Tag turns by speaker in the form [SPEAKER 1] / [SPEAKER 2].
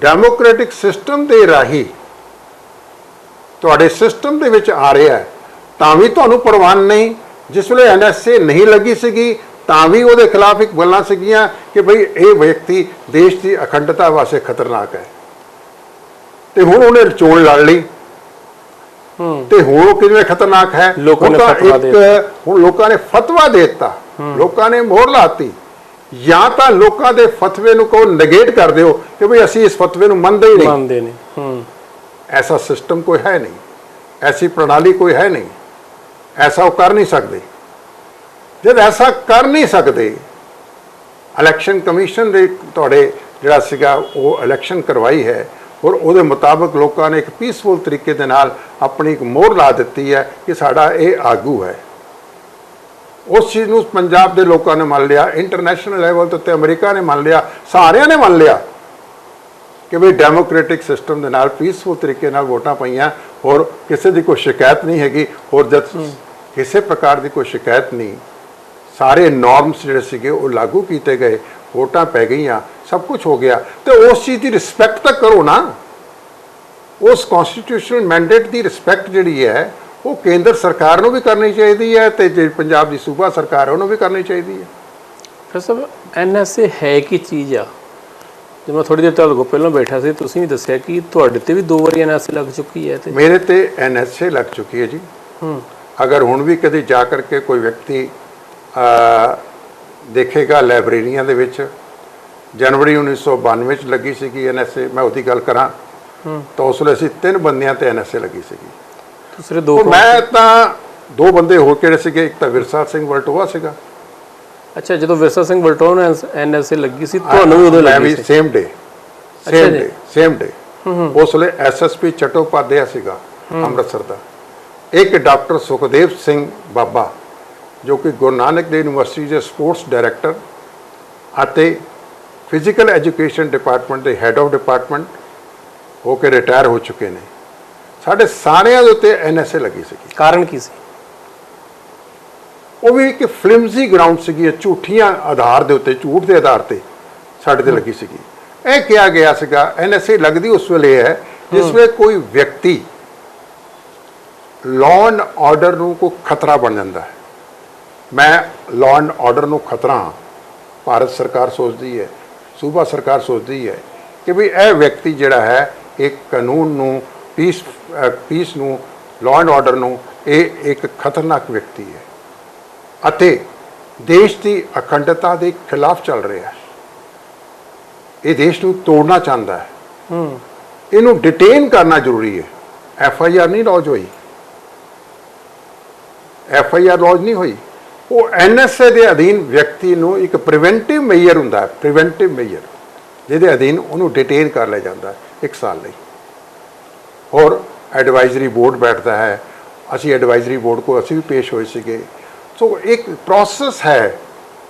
[SPEAKER 1] Democratic system ਦੇ ਰਾਹੀਂ ਤੁਹਾਡੇ ਸਿਸਟਮ ਦੇ ਵਿੱਚ ਆ ਰਿਹਾ ਹੈ ਤਾਂ ਵੀ ਤੁਹਾਨੂੰ ਪ੍ਰਵਾਨ ਨਹੀਂ। ਜਿਸ ਵੇਲੇ ਐਨਐਸਏ ਨਹੀਂ ਲੱਗੀ ਸੀਗੀ ਤਾਂ ਵੀ ਉਹਦੇ ਖਿਲਾਫ ਇੱਕ ਗੱਲਾਂ ਸੀਗੀਆਂ ਕਿ ਭਈ ਇਹ ਵਿਅਕਤੀ ਦੇਸ਼ ਦੀ ਅਖੰਡਤਾ ਵਾਸਤੇ ਖਤਰਨਾਕ ਹੈ। ਤੇ ਹੁਣ ਉਹਨੇ ਚੋਣ ਲੜ ਲਈ।
[SPEAKER 2] ਹੂੰ।
[SPEAKER 1] ਤੇ ਹੁਣ ਉਹ ਕਿਵੇਂ ਖਤਰਨਾਕ ਹੈ?
[SPEAKER 2] ਲੋਕਾਂ ਨੇ ਫਤਵਾ ਦੇ
[SPEAKER 1] ਹੁਣ ਲੋਕਾਂ ਨੇ ਫਤਵਾ ਦੇ ਦਿੱਤਾ। ਲੋਕਾਂ ਨੇ ਮੋਹਰ ਲਾਤੀ। ਜਾਂ ਤਾਂ ਲੋਕਾਂ ਦੇ ਫਤਵੇ ਨੂੰ ਕੋ ਨੇਗੇਟ ਕਰ ਦਿਓ ਕਿ ਭਈ ਅਸੀਂ ਇਸ ਫਤਵੇ ਨੂੰ ਮੰਨਦੇ ਹੀ ਨਹੀਂ।
[SPEAKER 2] ਮੰਨਦੇ ਨੇ ਹੂੰ।
[SPEAKER 1] ਐਸਾ ਸਿਸਟਮ ਕੋਈ ਹੈ ਨਹੀਂ ਐਸੀ ਪ੍ਰਣਾਲੀ ਕੋਈ ਹੈ ਨਹੀਂ ਐਸਾ ਉਹ ਕਰ ਨਹੀਂ ਸਕਦੇ। ਜਦ ਐਸਾ ਕਰ ਨਹੀਂ ਸਕਦੇ ਇਲੈਕਸ਼ਨ ਕਮਿਸ਼ਨ ਦੇ ਤੁਹਾਡੇ ਜਿਹੜਾ ਸੀਗਾ ਉਹ ਇਲੈਕਸ਼ਨ ਕਰਵਾਈ ਹੈ ਔਰ ਉਹਦੇ ਮੁਤਾਬਕ ਲੋਕਾਂ ਨੇ ਇੱਕ ਪੀਸਫੁਲ ਤਰੀਕੇ ਦੇ ਨਾਲ ਆਪਣੀ ਇੱਕ ਮੋਹਰ ਲਾ ਦਿੱਤੀ ਹੈ ਕਿ ਸਾਡਾ ਇਹ ਆਗੂ ਹੈ। ਉਸ ਚੀਜ਼ ਨੂੰ ਪੰਜਾਬ ਦੇ ਲੋਕਾਂ ਨੇ ਮੰਨ ਲਿਆ ਇੰਟਰਨੈਸ਼ਨਲ ਲੈਵਲ ਤੇ ਅਮਰੀਕਾ ਨੇ ਮੰਨ ਲਿਆ ਸਾਰਿਆਂ ਨੇ ਮੰਨ ਲਿਆ ਕਿ ਵੀ ਡੈਮੋਕ੍ਰੈਟਿਕ ਸਿਸਟਮ ਦੇ ਨਾਲ ਪੀਸਫੁਲ ਤਰੀਕੇ ਨਾਲ ਵੋਟਾਂ ਪਈਆਂ ਔਰ ਕਿਸੇ ਦੀ ਕੋਈ ਸ਼ਿਕਾਇਤ ਨਹੀਂ ਹੈਗੀ ਔਰ ਜਦ ਕਿਸੇ ਪ੍ਰਕਾਰ ਦੀ ਕੋਈ ਸ਼ਿਕਾਇਤ ਨਹੀਂ ਸਾਰੇ ਨਾਰਮਸ ਜਿਹੜੇ ਸੀਗੇ ਉਹ ਲਾਗੂ ਕੀਤੇ ਗਏ ਵੋਟਾਂ ਪੈ ਗਈਆਂ ਸਭ ਕੁਝ ਹੋ ਗਿਆ। ਤੇ ਉਸ ਚੀਜ਼ ਦੀ ਰਿਸਪੈਕਟ ਤਾਂ ਕਰੋ ਨਾ। ਉਸ ਕਨਸਟੀਟਿਊਸ਼ਨਲ ਮੈਂਡੇਟ ਦੀ ਰਿਸਪੈਕਟ ਜਿਹੜੀ ਹੈ ਉਹ ਕੇਂਦਰ ਸਰਕਾਰ ਨੂੰ ਵੀ ਕਰਨੀ ਚਾਹੀਦੀ ਹੈ ਤੇ ਜਿਹੜੀ ਪੰਜਾਬ ਦੀ ਸੂਬਾ ਸਰਕਾਰ ਉਹਨੂੰ ਵੀ ਕਰਨੀ ਚਾਹੀਦੀ ਹੈ।
[SPEAKER 2] ਫਿਰ ਸਭ ਐਨਐਸਏ ਹੈ ਕੀ ਚੀਜ਼ ਆ? ਜਿਵੇਂ ਥੋੜੀ ਦੇਰ ਕੋਲ ਪਹਿਲਾਂ ਬੈਠਾ ਸੀ ਤੁਸੀਂ ਵੀ ਦੱਸਿਆ ਕਿ ਤੁਹਾਡੇ ਤੇ ਵੀ ਦੋ ਵਾਰੀ ਐਨਐਸਏ ਲੱਗ ਚੁੱਕੀ ਹੈ ਤੇ
[SPEAKER 1] ਮੇਰੇ ਤੇ ਐਨਐਸਏ ਲੱਗ ਚੁੱਕੀ ਹੈ ਜੀ।
[SPEAKER 2] ਹੂੰ।
[SPEAKER 1] ਅਗਰ ਹੁਣ ਵੀ ਕਦੇ ਜਾ ਕਰਕੇ ਕੋਈ ਵਿਅਕਤੀ ਅ, ਦੇਖੇਗਾ ਲਾਇਬ੍ਰੇਰੀਆਂ ਦੇ ਵਿੱਚ ਜਨਵਰੀ 1992 ਚ ਲੱਗੀ ਸੀਗੀ ਐਨਐਸਏ ਮੈਂ ਉਹਦੀ ਗੱਲ ਕਰਾਂ ਤਾਂ ਉਸ ਵੇਲੇ ਅਸੀਂ ਤਿੰਨ ਬੰਦਿਆਂ ਤੇ ਐਨਐਸਏ ਲੱਗੀ ਸੀਗੀ।
[SPEAKER 2] ਦੂਸਰੇ ਦੋ
[SPEAKER 1] ਉਹ ਮੈਂ ਤਾਂ ਦੋ ਬੰਦੇ ਹੋਰ ਕਿਹੜੇ ਸੀਗੇ ਇੱਕ ਤਾਂ ਵਿਰਸਾ ਸਿੰਘ ਵਲਟੋਆ ਸੀਗਾ
[SPEAKER 2] ਅੱਛਾ ਜਦੋਂ ਵਿਰਸਾ ਸਿੰਘ ਬਲਟੋਨ ਐਨਐਸਏ ਲੱਗੀ ਸੀ ਤੁਹਾਨੂੰ ਵੀ ਉਦੋਂ ਲੱਗੀ ਸੀ
[SPEAKER 1] same day same. Day same day ਉਸ ਵੇਲੇ ਐਸਐਸਪੀ ਚਟੋਪਾਧਿਆ ਸੀਗਾ ਅੰਮ੍ਰਿਤਸਰ ਦਾ ਇੱਕ ਡਾਕਟਰ ਸੁਖਦੇਵ ਸਿੰਘ ਬਾਬਾ ਜੋ ਕਿ ਗੁਰੂ ਨਾਨਕ ਦੇਵ ਯੂਨੀਵਰਸਿਟੀ ਦੇ ਸਪੋਰਟਸ ਡਾਇਰੈਕਟਰ ਅਤੇ ਫਿਜ਼ੀਕਲ ਐਜੂਕੇਸ਼ਨ ਡਿਪਾਰਟਮੈਂਟ ਦੇ ਹੈੱਡ ਆਫ ਡਿਪਾਰਟਮੈਂਟ ਹੋ ਕੇ ਰਿਟਾਇਰ ਹੋ ਚੁੱਕੇ ਨੇ ਸਾਡੇ ਸਾਰਿਆਂ ਦੇ ਉੱਤੇ ਐਨਐਸਏ ਲੱਗੀ ਸੀਗੀ।
[SPEAKER 2] ਕਾਰਨ ਕੀ ਸੀ?
[SPEAKER 1] ਉਹ ਵੀ ਇੱਕ ਫਲਿਮਜ਼ੀ ਗਰਾਊਂਡ ਸੀਗੀ ਇਹ ਝੂਠੀਆਂ ਆਧਾਰ ਦੇ ਉੱਤੇ ਝੂਠ ਦੇ ਆਧਾਰ ਤੇ ਸਾਡੇ ਤੇ ਲੱਗੀ ਸੀਗੀ। ਇਹ ਕਿਹਾ ਗਿਆ ਸੀਗਾ ਐਨਐਸਏ ਲੱਗਦੀ ਉਸ ਵੇਲੇ ਹੈ ਜਿਸ ਵੇਲੇ ਕੋਈ ਵਿਅਕਤੀ ਲਾਅ ਆਰਡਰ ਨੂੰ ਕੋਈ ਖਤਰਾ ਬਣ ਜਾਂਦਾ ਹੈ। ਮੈਂ ਲਾਅ ਆਰਡਰ ਨੂੰ ਖਤਰਾ। ਭਾਰਤ ਸਰਕਾਰ ਸੋਚਦੀ ਹੈ ਸੂਬਾ ਸਰਕਾਰ ਸੋਚਦੀ ਹੈ ਕਿ ਵੀ ਇਹ ਵਿਅਕਤੀ ਜਿਹੜਾ ਹੈ ਇੱਕ ਕਾਨੂੰਨ ਨੂੰ ਪੀਸ ਪੀਸ ਨੂੰ ਲਾਅ ਐਂਡ ਆਰਡਰ ਨੂੰ ਇਹ ਇੱਕ ਖਤਰਨਾਕ ਵਿਅਕਤੀ ਹੈ। ਅਤੇ ਦੇਸ਼ ਦੀ ਅਖੰਡਤਾ ਦੇ ਖਿਲਾਫ ਚੱਲ ਰਿਹਾ ਹੈ। ਇਹ ਦੇਸ਼ ਨੂੰ ਤੋੜਨਾ ਚਾਹੁੰਦਾ ਹੈ।
[SPEAKER 2] ਹੂੰ।
[SPEAKER 1] ਇਹਨੂੰ ਡਿਟੇਨ ਕਰਨਾ ਜ਼ਰੂਰੀ ਹੈ। ਐਫ ਆਈ ਆਰ ਨਹੀਂ ਲੌਜ ਹੋਈ। ਐਫ ਆਈ ਆਰ ਲੌਜ ਨਹੀਂ ਹੋਈ। ਉਹ ਐਨ ਐਸ ਏ ਦੇ ਅਧੀਨ ਵਿਅਕਤੀ ਨੂੰ ਇੱਕ ਪ੍ਰੀਵੈਂਟਿਵ ਮੇਜਰ ਹੁੰਦਾ ਹੈ। ਪ੍ਰੀਵੈਂਟਿਵ ਮੇਜਰ ਜਿਹਦੇ ਅਧੀਨ ਉਹਨੂੰ ਡਿਟੇਨ ਕਰ ਲਿਆ ਜਾਂਦਾ ਹੈ ਇੱਕ ਸਾਲ ਲਈ। ਔਰ ਐਡਵਾਈਜ਼ਰੀ ਬੋਰਡ ਬੈਠਦਾ ਹੈ, ਅਸੀਂ ਐਡਵਾਈਜ਼ਰੀ ਬੋਰਡ ਕੋ ਅਸੀਂ ਵੀ ਪੇਸ਼ ਹੋਏ ਸੀਗੇ। ਸੋ ਇੱਕ ਪ੍ਰੋਸੈਸ ਹੈ